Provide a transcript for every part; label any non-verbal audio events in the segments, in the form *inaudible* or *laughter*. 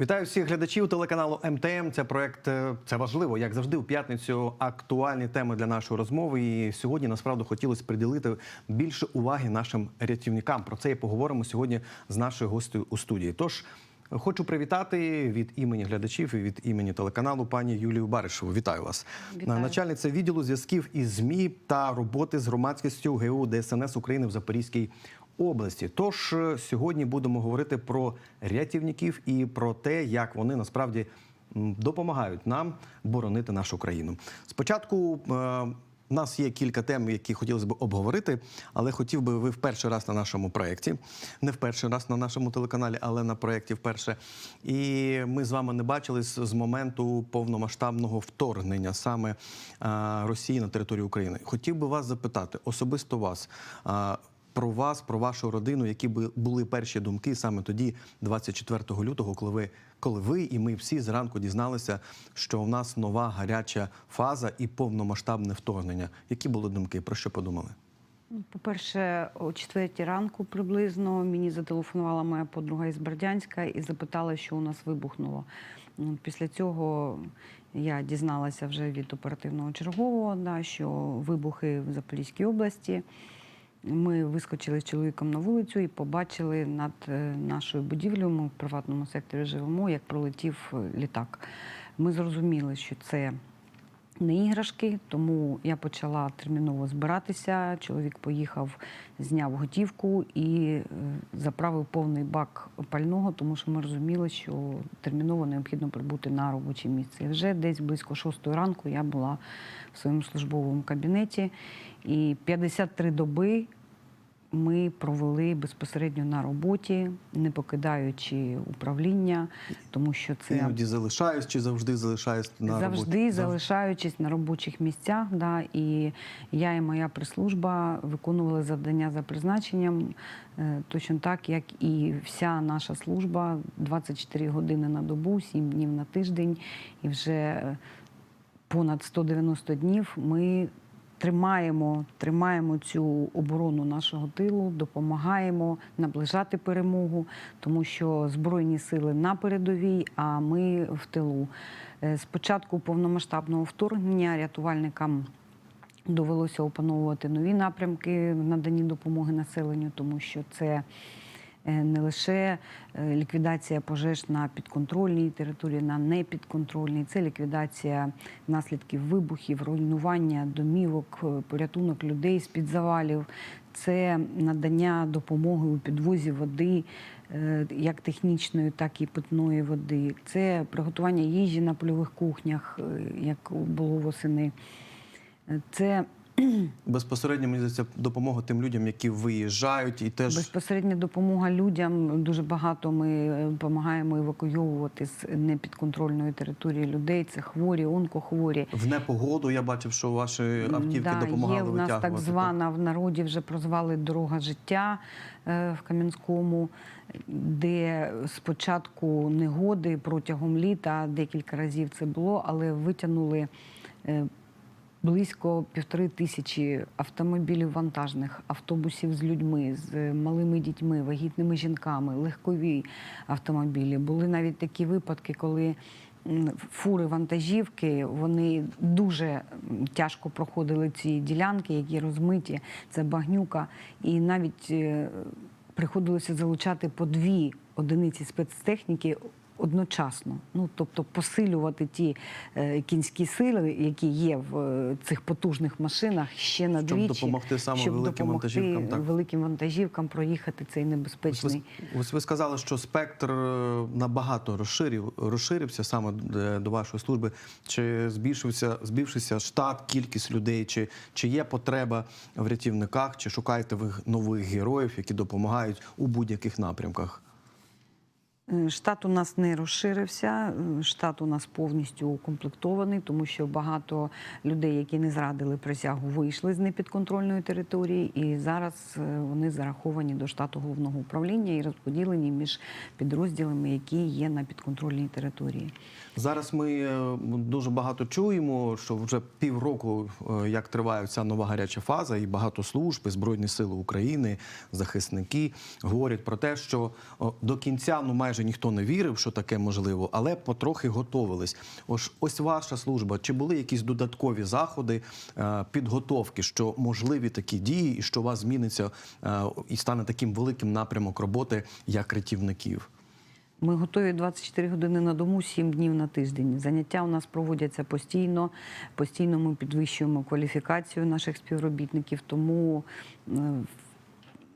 Вітаю всіх глядачів телеканалу МТМ. Це проект е, це важливо, як завжди, у п'ятницю актуальні теми для нашої розмови. І сьогодні насправді хотілося приділити більше уваги нашим рятівникам. Про це і поговоримо сьогодні з нашою гостею у студії. Тож хочу привітати від імені глядачів і від імені телеканалу пані Юлію Баришеву. Вітаю вас, Вітаю. начальниця відділу зв'язків із змі та роботи з громадськістю ГУ ДСНС України в Запорізькій області. Тож е, сьогодні будемо говорити про рятівників і про те, як вони насправді допомагають нам боронити нашу країну. Спочатку. е, у нас є кілька тем, які хотілося б обговорити, але хотів би ви вперше раз на нашому проєкті, не вперше раз на нашому телеканалі, але на проєкті вперше. І ми з вами не бачились з моменту повномасштабного вторгнення саме а, Росії на територію України. Хотів би вас запитати, особисто вас. Про вас, про вашу родину, які би були перші думки саме тоді, 24 лютого, коли ви, коли ви і ми всі зранку дізналися, що в нас нова гаряча фаза і повномасштабне вторгнення. Які були думки? Про що подумали? Ну, По-перше, о четвертій ранку приблизно мені зателефонувала моя подруга із Бердянська і запитала, що у нас вибухнуло. Ну, Після цього я дізналася вже від оперативного чергового, да, що вибухи в Запорізькій області. Ми вискочили з чоловіком на вулицю і побачили над е, нашою будівлею, ми в приватному секторі живемо, як пролетів е, літак. Ми зрозуміли, що це не іграшки, тому я почала терміново збиратися. Чоловік поїхав, зняв готівку і е, заправив повний бак пального, тому що ми розуміли, що терміново необхідно прибути на робоче місце. І вже десь близько шостої ранку я була в своєму службовому кабінеті, і 53 доби. Ми провели безпосередньо на роботі, не покидаючи управління, тому що це Іноді залишаюсь чи завжди залишаюсь на завжди роботі? залишаючись на робочих місцях. Да, і я і моя прес-служба виконували завдання за призначенням, е, точно так, як і вся наша служба 24 години на добу, 7 днів на тиждень, і вже е, понад 190 днів ми. Тримаємо, тримаємо цю оборону нашого тилу, допомагаємо наближати перемогу, тому що збройні сили на передовій, а ми в тилу. Е, З початку повномасштабного вторгнення рятувальникам довелося опановувати нові напрямки в наданні допомоги населенню, тому що це не лише е, ліквідація пожеж на підконтрольній території, на непідконтрольній, це ліквідація наслідків вибухів, руйнування домівок, е, порятунок людей з-під завалів, це надання допомоги у підвозі води, е, як технічної, так і питної води. Це приготування їжі на польових кухнях, е, як було восени. Е, Це *clears throat* Безпосередньо мені здається, допомога тим людям, які виїжджають, і теж Безпосередня допомога людям. Дуже багато ми е, допомагаємо евакуйовувати з непідконтрольної території людей. Це хворі, онкохворі. в непогоду я бачив, що ваші автівки Да, допомагали є в нас витягувати. так звана в народі вже прозвали дорога життя е, в Кам'янському, де спочатку негоди протягом літа декілька разів це було, але витягнули. Близько півтори тисячі автомобілів вантажних, автобусів з людьми, з е, малими дітьми, вагітними жінками, легкові автомобілі. Були навіть такі випадки, коли фури вантажівки вони дуже тяжко проходили ці ділянки, які розмиті, це багнюка, і навіть е, приходилося залучати по дві одиниці спецтехніки. Одночасно, ну тобто посилювати ті е, кінські сили, які є в е, цих потужних машинах, ще на Щоб допомогти саме великим вантажівкам, так? великим вантажівкам проїхати цей Ось ви, небезпечний. ось ви сказали, що спектр е, набагато розширив, розширився саме до вашої служби. Чи збільшився, збільшився штат, кількість людей, чи, чи є потреба в рятівниках, чи шукаєте ви нових героїв, які допомагають у будь-яких напрямках? Е, Штат у нас не розширився. е, Штат у нас повністю укомплектований, тому що багато людей, які не зрадили присягу, вийшли з непідконтрольної території, і зараз е, вони зараховані до штату головного управління і розподілені між підрозділами, які є на підконтрольній території. Зараз ми дуже багато чуємо, що вже півроку, як триває ця нова гаряча фаза, і багато служб, і Збройні Сили України, захисники говорять про те, що до кінця ну майже майже ніхто не вірив, що таке можливо, але потрохи готовились. Ось ось ваша служба. Чи були якісь додаткові заходи е, підготовки, що можливі такі дії, і що у вас зміниться е, і стане таким великим напрямок роботи як рятівників? Ми готові 24 години на дому, 7 днів на тиждень. Заняття у нас проводяться постійно. Постійно ми підвищуємо кваліфікацію наших співробітників. Тому е,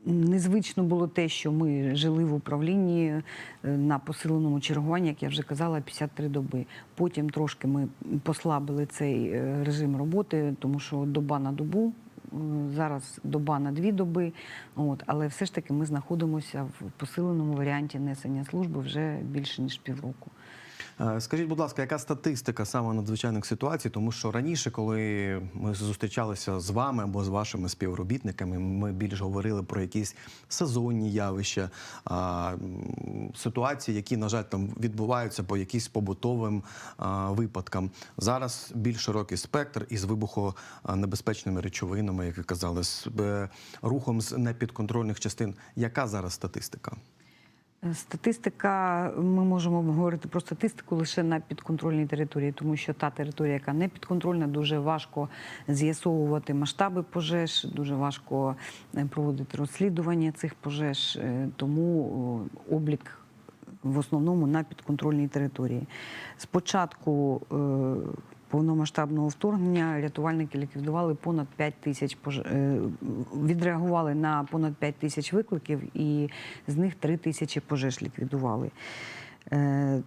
незвично було те, що ми жили в управлінні е, на посиленому чергуванні, як я вже казала, 53 доби. Потім трошки ми послабили цей е, режим роботи, тому що доба на добу. е, Зараз доба на дві доби, от але все ж таки ми знаходимося в посиленому варіанті несення служби вже більше ніж півроку. Е, Скажіть, будь ласка, яка статистика саме надзвичайних ситуацій? Тому що раніше, коли ми зустрічалися з вами або з вашими співробітниками, ми більш говорили про якісь сезонні явища, ситуації, які, на жаль, там відбуваються по якісь побутовим випадкам. Зараз більш широкий спектр із вибухонебезпечними речовинами, як ви казали, з е, рухом з непідконтрольних частин. Яка зараз статистика? Е, Статистика, ми можемо говорити про статистику лише на підконтрольній території, тому що та територія, яка не підконтрольна, дуже важко з'ясовувати масштаби пожеж, дуже важко е, проводити розслідування цих пожеж, е, тому облік в основному на підконтрольній території. Спочатку повномасштабного вторгнення рятувальники ліквідували понад 5 тисяч е, відреагували на понад 5 тисяч викликів, і з них 3 тисячі пожеж ліквідували. Е,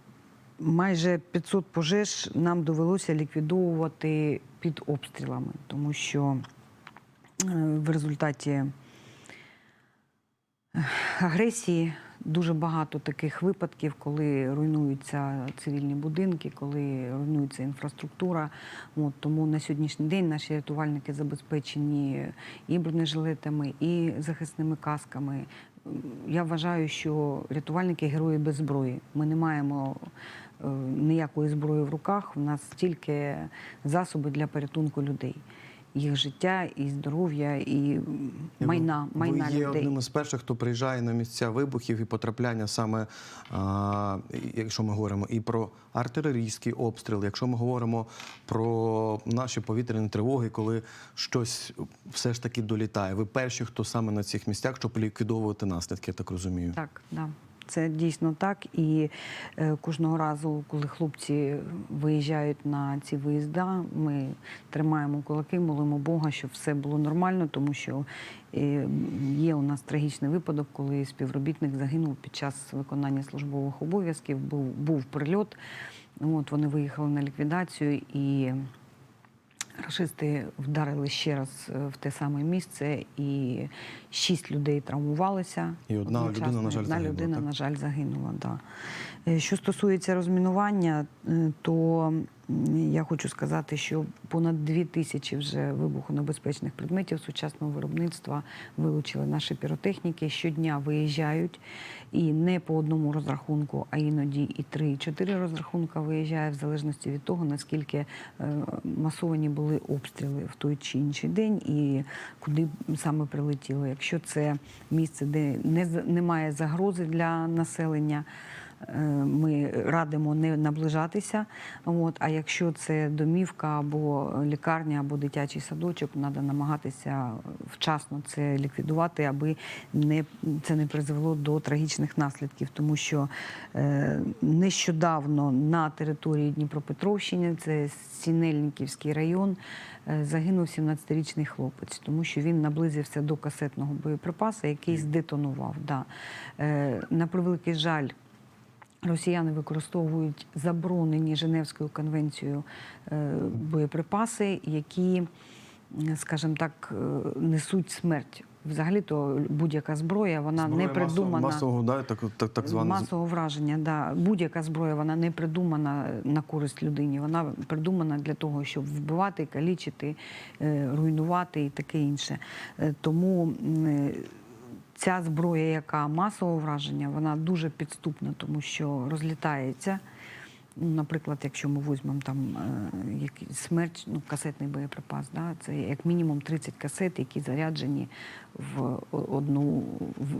Майже 500 пожеж нам довелося ліквідовувати під обстрілами, тому що е, в результаті агресії дуже багато таких випадків, коли руйнуються цивільні будинки, коли руйнується інфраструктура. От, тому на сьогоднішній день наші рятувальники забезпечені і бронежилетами, і захисними касками. Я вважаю, що рятувальники герої без зброї. Ми не маємо е, ніякої зброї в руках. У нас тільки засоби для порятунку людей. Їх життя і здоров'я, і майна, майна ви є людей. одним із перших, хто приїжджає на місця вибухів і потрапляння саме, а, якщо ми говоримо і про артилерійський обстріл, якщо ми говоримо про наші повітряні тривоги, коли щось все ж таки долітає. Ви перші, хто саме на цих місцях, щоб ліквідовувати наслідки, я так розумію. Так, да. Це дійсно так. І е, кожного разу, коли хлопці виїжджають на ці виїзда, ми тримаємо кулаки, молимо Бога, щоб все було нормально, тому що е, є у нас трагічний випадок, коли співробітник загинув під час виконання службових обов'язків. Був, був прильот. От вони виїхали на ліквідацію і. Рашисти вдарили ще раз е, в те саме місце, і шість людей травмувалися. І одна людина, на жаль, одна загинула, людина, так? на жаль, загинула. Да. Е, Що стосується розмінування, е, то я хочу сказати, що понад дві тисячі вже вибухонебезпечних предметів сучасного виробництва вилучили наші піротехніки. Щодня виїжджають і не по одному розрахунку, а іноді і три, і чотири розрахунка виїжджає в залежності від того, наскільки е, масовані були обстріли в той чи інший день і куди саме прилетіло. Якщо це місце, де немає загрози для населення. Е, Ми радимо не наближатися. От, а якщо це домівка або лікарня, або дитячий садочок, треба намагатися вчасно це ліквідувати, аби не, це не призвело до трагічних наслідків. Тому що е, нещодавно на території Дніпропетровщини, це Сінельниківський район, е, загинув 17-річний хлопець, тому що він наблизився до касетного боєприпасу, який здетонував. Да. На превеликий жаль. Росіяни використовують заборонені Женевською конвенцією е, боєприпаси, які, скажімо так, е, несуть смерть. Взагалі-то будь-яка зброя, вона Зброя не придумана масового, да, так, так, так званий масового враження. Да. Будь-яка зброя вона не придумана на користь людині. Вона придумана для того, щоб вбивати, калічити, е, руйнувати і таке інше. Тому ця зброя, яка масового враження, вона дуже підступна, тому що розлітається. Ну, наприклад, якщо ми візьмемо там е, смерч, ну, касетний боєприпас, да, це як мінімум 30 касет, які заряджені в одну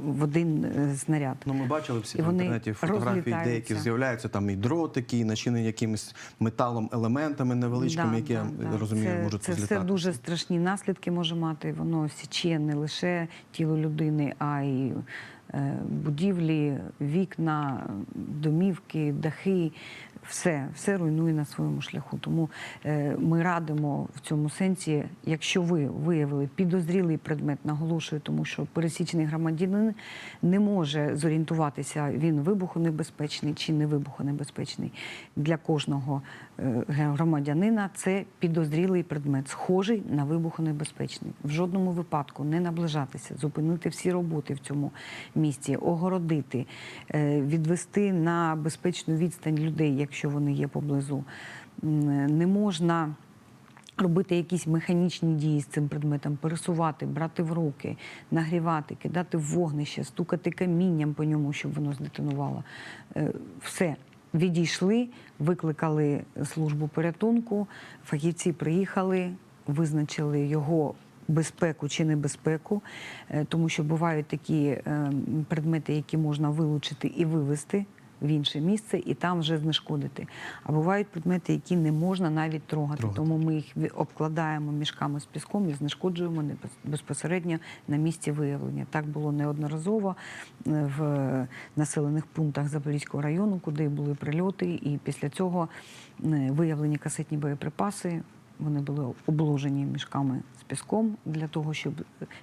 в, один е, снаряд. Ну, ми бачили всі І в інтернеті фотографії, деякі з'являються там і дротики, і начинені якимось металом, елементами невеличкими, які я розумію, це, можуть це позлітати. все дуже страшні наслідки може мати. Воно січе не лише тіло людини, а й е, будівлі, вікна, домівки, дахи. Все, все руйнує на своєму шляху. Тому е, ми радимо в цьому сенсі, якщо ви виявили підозрілий предмет, наголошую, тому що пересічний громадянин не може зорієнтуватися, він вибухонебезпечний чи не вибухонебезпечний. Для кожного громадянина це підозрілий предмет, схожий на вибухонебезпечний. В жодному випадку не наближатися, зупинити всі роботи в цьому місці, огородити, е, відвести на безпечну відстань людей, якщо вони є поблизу. Не можна робити якісь механічні дії з цим предметом, пересувати, брати в руки, нагрівати, кидати в вогнище, стукати камінням по ньому, щоб воно здетонувало. Е, Все. Відійшли, викликали службу порятунку, фахівці приїхали, визначили його безпеку чи небезпеку, е, тому що бувають такі е, предмети, які можна вилучити і вивезти в інше місце і там вже знешкодити. А бувають предмети, які не можна навіть трогати. Трогати. Тому ми їх обкладаємо мішками з піском і знешкоджуємо не- безпосередньо на місці виявлення. Так було неодноразово е, в населених пунктах Запорізького району, куди були прильоти, і після цього е, виявлені касетні боєприпаси. Вони були обложені мішками з піском для того, щоб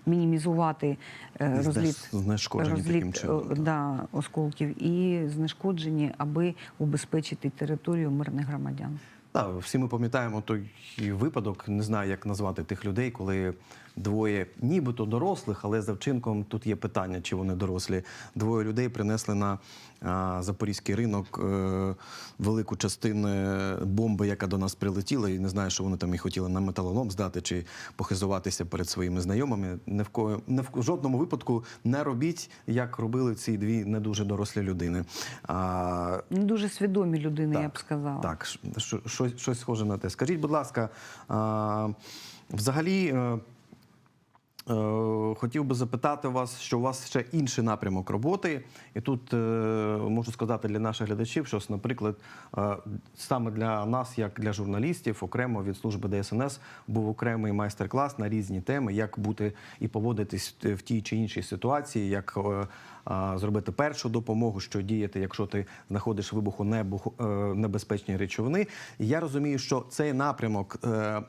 мінімізувати е, розліт, розліт чином, е, да, осколків і знешкоджені, аби убезпечити територію мирних громадян. Так, всі ми пам'ятаємо той випадок, не знаю, як назвати тих людей, коли двоє, нібито дорослих, але за вчинком тут є питання, чи вони дорослі. Двоє людей принесли на а, запорізький ринок е, велику частину бомби, яка до нас прилетіла, і не знаю, що вони там і хотіли на металолом здати чи похизуватися перед своїми знайомими. Не в ко... не в жодному випадку не робіть, як робили ці дві не дуже дорослі людини. А, Не дуже свідомі людини, я б так, сказала. Так, щось, щось схоже на те. Скажіть, будь ласка, а, взагалі. Е, Хотів би запитати вас, що у вас ще інший напрямок роботи, і тут е, можу сказати для наших глядачів, що, наприклад, е, саме для нас, як для журналістів, окремо від служби ДСНС, був окремий майстер-клас на різні теми, як бути і поводитись в тій чи іншій ситуації, як зробити першу допомогу, що діяти, якщо ти знаходиш вибухонебезпечні речовини. І я розумію, що цей напрямок,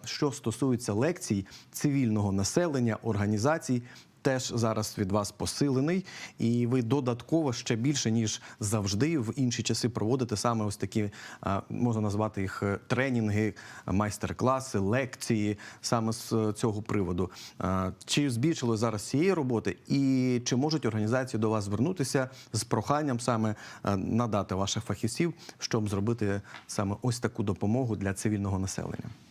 що стосується лекцій цивільного населення, організацій. Теж зараз від вас посилений, і ви додатково ще більше ніж завжди в інші часи проводите саме ось такі, можна назвати їх е, тренінги, майстер-класи, лекції саме з е, цього приводу. Чи збільшили зараз цієї роботи, і чи можуть організації до вас звернутися з проханням саме е, надати ваших фахівців, щоб зробити саме ось таку допомогу для цивільного населення?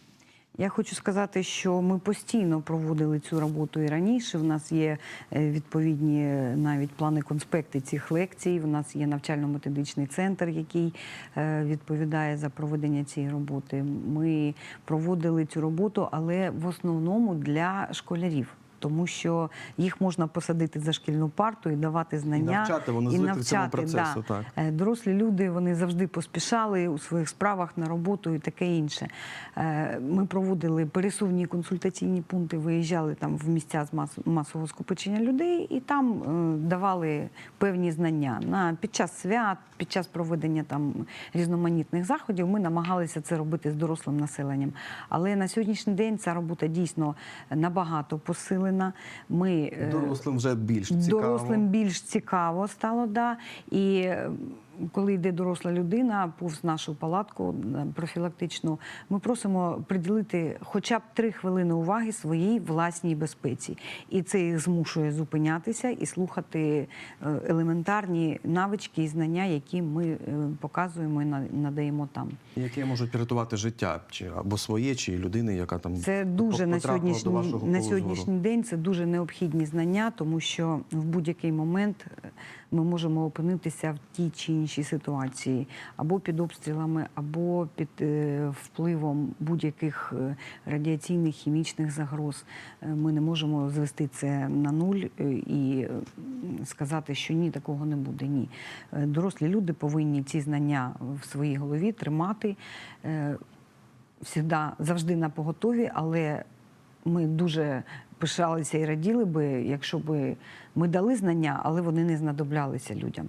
Я хочу сказати, що ми постійно проводили цю роботу і раніше. У нас є е, відповідні е, навіть плани конспекти цих лекцій. У нас є навчально-методичний центр, який е, відповідає за проведення цієї роботи. Ми проводили цю роботу, але в основному для школярів. Тому що їх можна посадити за шкільну парту і давати знання навчати, вони і звикли в цьому процесу, да. так. Е, Дорослі люди вони завжди поспішали у своїх справах на роботу і таке інше. Е, Ми проводили пересувні консультаційні пункти, виїжджали там в місця з мас- масового скупчення людей і там е, давали певні знання. На під час свят, під час проведення там різноманітних заходів ми намагалися це робити з дорослим населенням. Але на сьогоднішній день ця робота дійсно набагато посилена. Ми е, Дорослим вже більш цікаво. Дорослим більш цікаво стало, да. І коли йде доросла людина повз нашу палатку е, профілактичну, ми просимо приділити хоча б три хвилини уваги своїй власній безпеці. І це їх змушує зупинятися і слухати е, елементарні навички і знання, які ми е, показуємо і на- надаємо там. Які можуть рятувати життя, чи або своє, чи людини, яка там Це дуже на сьогоднішній, на сьогоднішній день це дуже необхідні знання, тому що в будь-який момент ми можемо опинитися в тій чи іншій ситуації, або під обстрілами, або під е, впливом будь-яких е, радіаційних хімічних загроз. Е, Ми не можемо звести це на нуль і сказати, що ні, такого не буде. Ні. Дорослі люди повинні ці знання в своїй голові тримати. Всігда завжди на поготові, але ми дуже пишалися і раділи би, якщо б ми дали знання, але вони не знадоблялися людям.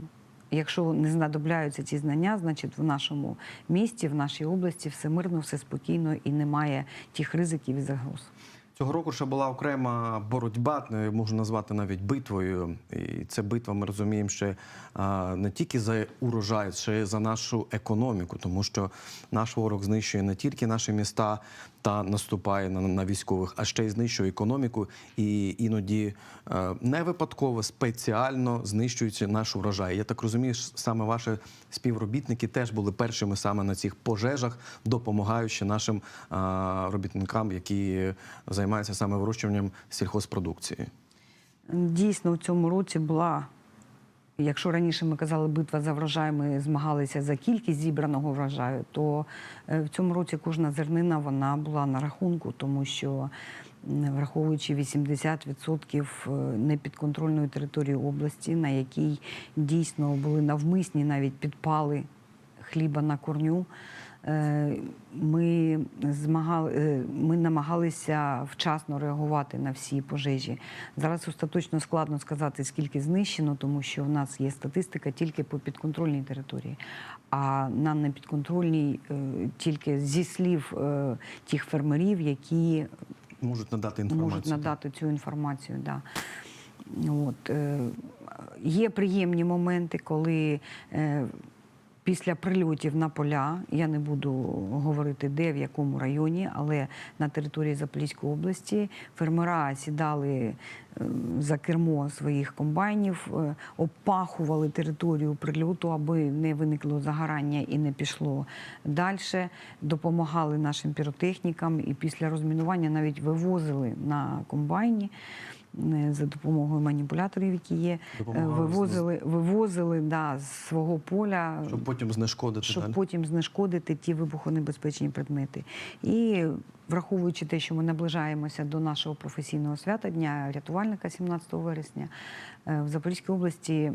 Якщо не знадобляються ці знання, значить в нашому місті, в нашій області все мирно, все спокійно і немає тих ризиків і загроз. Цього року ще була окрема боротьба, не можу назвати навіть битвою. І це битва, ми розуміємо, ще не тільки за урожай, ще й за нашу економіку, тому що наш ворог знищує не тільки наші міста та наступає на, на військових, а ще й знищує економіку і іноді е, не випадково спеціально знищуючи наш урожай. Я так розумію, саме ваші співробітники теж були першими саме на цих пожежах, допомагаючи нашим робітникам, які займаються саме вирощуванням сільхозпродукції. Дійсно, у цьому році була. Якщо раніше ми казали, битва за врожай, ми змагалися за кількість зібраного врожаю, то е, в цьому році кожна зернина вона була на рахунку, тому що враховуючи 80% е, непідконтрольної території області, на якій дійсно були навмисні навіть підпали хліба на корню. Е, Ми, змагали, е, ми намагалися вчасно реагувати на всі пожежі. Зараз остаточно складно сказати, скільки знищено, тому що в нас є статистика тільки по підконтрольній території. А на непідконтрольній е, тільки зі слів тих фермерів, які Можуть надати інформацію. можуть надати цю інформацію. Да. От, е, є приємні моменти, коли е, після прильотів на поля, я не буду говорити де, в якому районі, але на території Запорізької області фермера сідали е, за кермо своїх комбайнів, е, обпахували територію прильоту, аби не виникло загорання і не пішло далі. Допомагали нашим піротехнікам і після розмінування навіть вивозили на комбайні. Е, За допомогою маніпуляторів, які є, е, Допомагали вивозили, вивозили да, з свого поля, Щоб потім знешкодити щоб далі. потім знешкодити ті вибухонебезпечні предмети. І враховуючи те, що ми наближаємося до нашого професійного свята Дня рятувальника 17 вересня, е, в Запорізькій області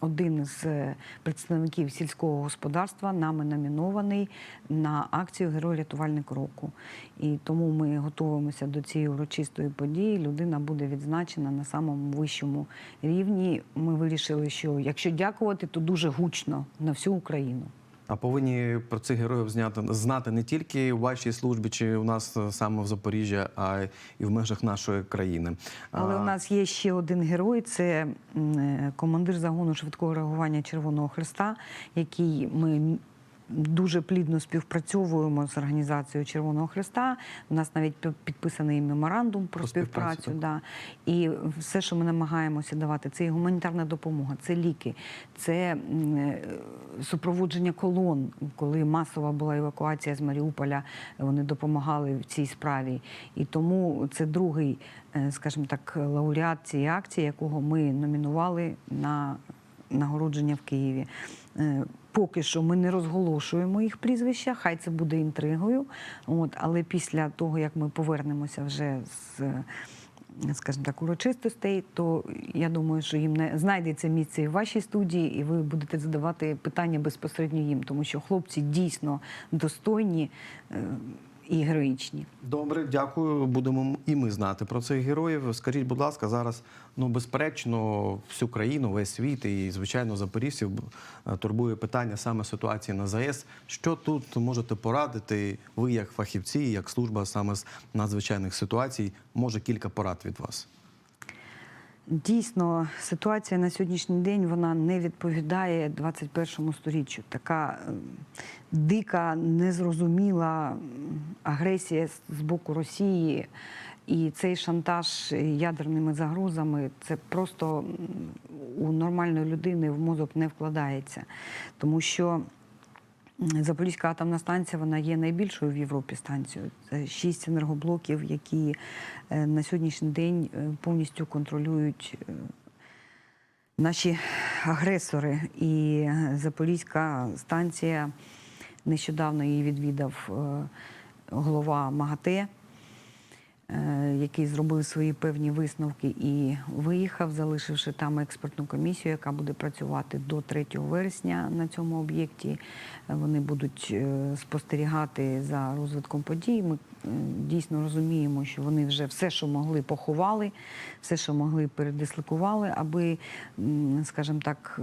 один з е, представників сільського господарства нами номінований на акцію Герой рятувальник року. І тому ми готуємося до цієї урочистої події. Людина буде відзначена на самому вищому рівні. Ми вирішили, що якщо дякувати, то дуже гучно на всю Україну. А повинні про цих героїв зняти знати не тільки у вашій службі чи у нас е, саме в Запоріжжі, а і в межах нашої країни. Але А, у нас є ще один герой це е, командир загону швидкого реагування Червоного Христа, який ми дуже плідно співпрацьовуємо з організацією Червоного Христа. У нас навіть підписаний меморандум про, Про співпрацю, співпрацю. Да. І все, що ми намагаємося давати, це і гуманітарна допомога, це ліки, це е, супроводження колон. Коли масова була евакуація з Маріуполя, вони допомагали в цій справі. І тому це другий, е, скажімо так, лауреат цієї акції, якого ми номінували на нагородження в Києві. Е, Поки що ми не розголошуємо їх прізвища, хай це буде інтригою. От, але після того, як ми повернемося вже з, скажімо так, урочистостей, то я думаю, що їм не знайдеться місце і в вашій студії, і ви будете задавати питання безпосередньо їм, тому що хлопці дійсно достойні е, і героїчні. Добре, дякую. Будемо і ми знати про цих героїв. Скажіть, будь ласка, зараз ну безперечно всю країну, весь світ і звичайно запорізців е, турбує питання саме ситуації на ЗАЕС. Що тут можете порадити? Ви як фахівці, як служба саме з надзвичайних ситуацій, може кілька порад від вас. Дійсно, ситуація на сьогоднішній день вона не відповідає 21 сторіччю. Така е, дика, незрозуміла агресія з боку Росії і цей шантаж ядерними загрозами це просто у нормальної людини в мозок не вкладається. Тому що Запорізька атомна станція вона є найбільшою в Європі станцією. Це шість енергоблоків, які е, на сьогоднішній день е, повністю контролюють е, наші агресори. І Запорізька станція нещодавно її відвідав голова МАГАТЕ, який зробив свої певні висновки і виїхав, залишивши там експертну комісію, яка буде працювати до 3 вересня на цьому об'єкті. Е, Вони будуть е, спостерігати за розвитком подій. Ми е, дійсно розуміємо, що вони вже все, що могли, поховали, все, що могли, передислокували, аби, скажімо так, е,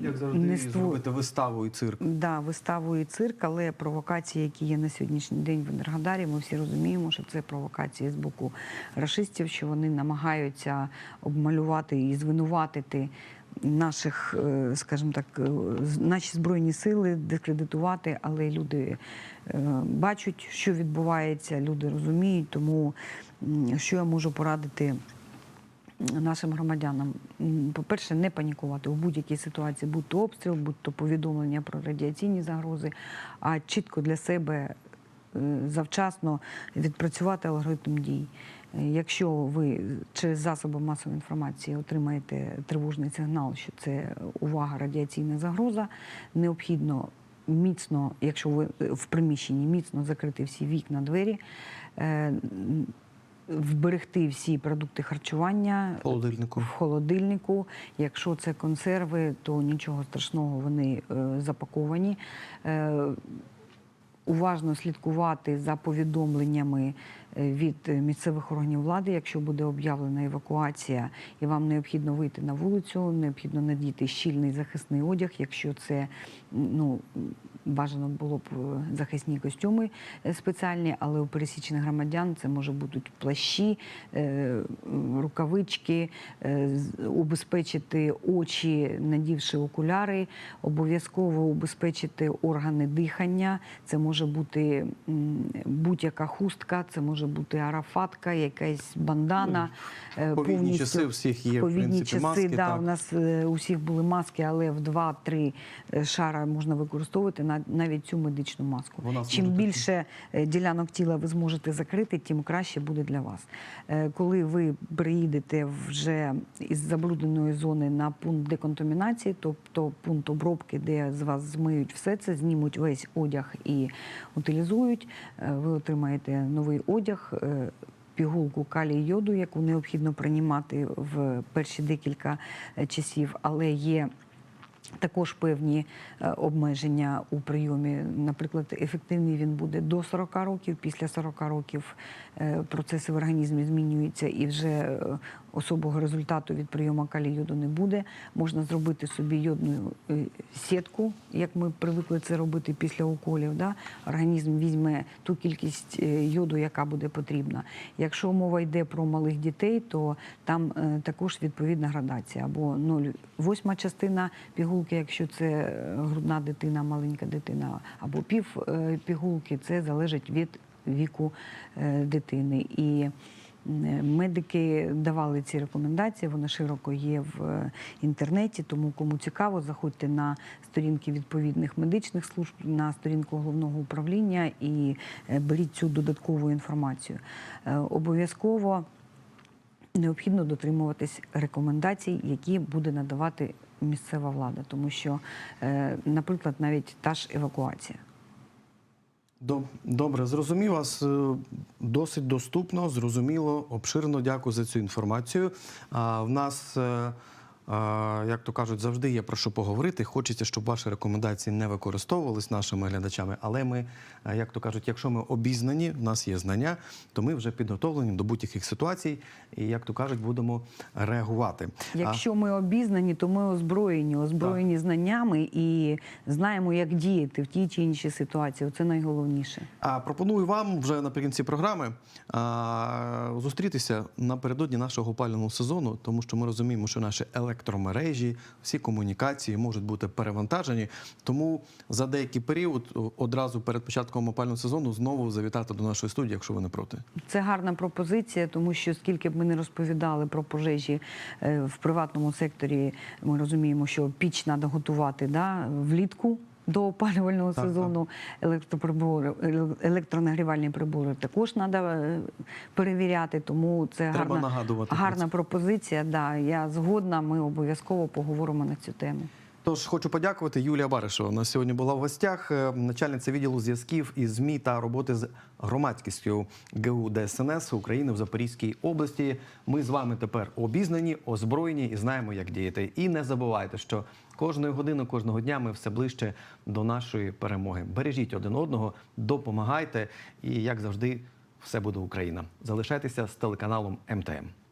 Як завжди, не створ- зробити виставу і цирк. Да, виставу і цирк, але провокації, які є на сьогоднішній день в Енергодарі, ми всі розуміємо, що це провокації з боку рашистів, що вони намагаються обмалювати і звинуватити наших, е, скажімо так, е, наші збройні сили, дискредитувати, але люди е, бачать, що відбувається, люди розуміють, тому що я можу порадити нашим громадянам, по-перше, не панікувати у будь-якій ситуації, будь то обстріл, будь то повідомлення про радіаційні загрози, а чітко для себе е, завчасно відпрацювати алгоритм дій. Е, Якщо ви через засоби масової інформації отримаєте тривожний сигнал, що це увага радіаційна загроза, необхідно міцно, якщо ви е, в приміщенні, міцно закрити всі вікна, двері. Вберегти всі продукти харчування Холодильнику. в холодильнику. Якщо це консерви, то нічого страшного, вони е, запаковані. Е, уважно слідкувати за повідомленнями е, від місцевих органів влади, якщо буде об'явлена евакуація, і вам необхідно вийти на вулицю, необхідно надіти щільний захисний одяг, якщо це ну. Бажано було б е, захисні костюми е, спеціальні, але у пересічних громадян це може бути плащі, е, рукавички, убезпечити очі, надівши окуляри, обов'язково убезпечити органи дихання. Це може бути будь-яка хустка, це може бути арафатка, якась бандана. Ковідні повністю- часи у всіх є, в принципі, часи, маски, да, так. у нас у всіх були маски, але в 2-3 шара можна використовувати навіть цю медичну маску. Вона Чим більше е, ділянок тіла ви зможете закрити, тим краще буде для вас. Е, Коли ви приїдете вже із забрудненої зони на пункт деконтамінації, тобто пункт обробки, де з вас змиють все це, знімуть весь одяг і утилізують, е, ви отримаєте новий одяг. Пігулку калій йоду, яку необхідно приймати в перші декілька часів, але є також певні е, обмеження у прийомі. Наприклад, ефективний він буде до 40 років. Після 40 років е, процеси в організмі змінюються і вже е, особого результату від прийому калію не буде. Можна зробити собі йодну е, сітку, як ми привикли це робити після уколів. Да? Організм візьме ту кількість е, йоду, яка буде потрібна. Якщо мова йде про малих дітей, то там е, також відповідна градація або 0,8 частина пігулки, якщо це грудна дитина, маленька дитина, або пів пігулки, це залежить від віку дитини. І Медики давали ці рекомендації, вони широко є в е, інтернеті. Тому кому цікаво, заходьте на сторінки відповідних медичних служб, на сторінку головного управління і е, беріть цю додаткову інформацію. Е, Обов'язково необхідно дотримуватись рекомендацій, які буде надавати місцева влада, тому що, е, наприклад, навіть та ж евакуація. Доб- Добре, зрозумів вас е, досить доступно, зрозуміло, обширно. Дякую за цю інформацію. В нас, е, як то кажуть, завжди є про що поговорити. Хочеться, щоб ваші рекомендації не використовувались нашими глядачами. Але ми, е, як то кажуть, якщо ми обізнані, в нас є знання, то ми вже підготовлені до будь-яких ситуацій і, як то кажуть, будемо реагувати. Якщо ми обізнані, то ми озброєні, озброєні знаннями і знаємо, як діяти в тій чи іншій ситуації. Це найголовніше. А пропоную вам вже наприкінці програми зустрітися напередодні нашого опалювального сезону, тому що ми розуміємо, що наші електромережі, всі комунікації можуть бути перевантажені. Тому за деякий період одразу перед початком опального сезону знову завітати до нашої студії, якщо ви не проти. Це гарна пропозиція, тому що скільки б ми не розповідали про пожежі е, в приватному секторі, ми розуміємо, що піч треба готувати да, влітку. До опалювального Так, сезону електроприбори, електронагрівальні прибори також треба перевіряти. Тому це Треба гарна, нагадувати гарна пропозиція. Да, я згодна. Ми обов'язково поговоримо на цю тему. Тож хочу подякувати. Юлія Баришева у нас сьогодні була в гостях, е, начальниця відділу зв'язків із ЗМІ та роботи з громадськістю ГУ ДСНС України в Запорізькій області. Ми з вами тепер обізнані, озброєні і знаємо, як діяти. І не забувайте, що кожної години, кожного дня ми все ближче до нашої перемоги. Бережіть один одного, допомагайте, і як завжди, все буде Україна. Залишайтеся з телеканалом МТМ.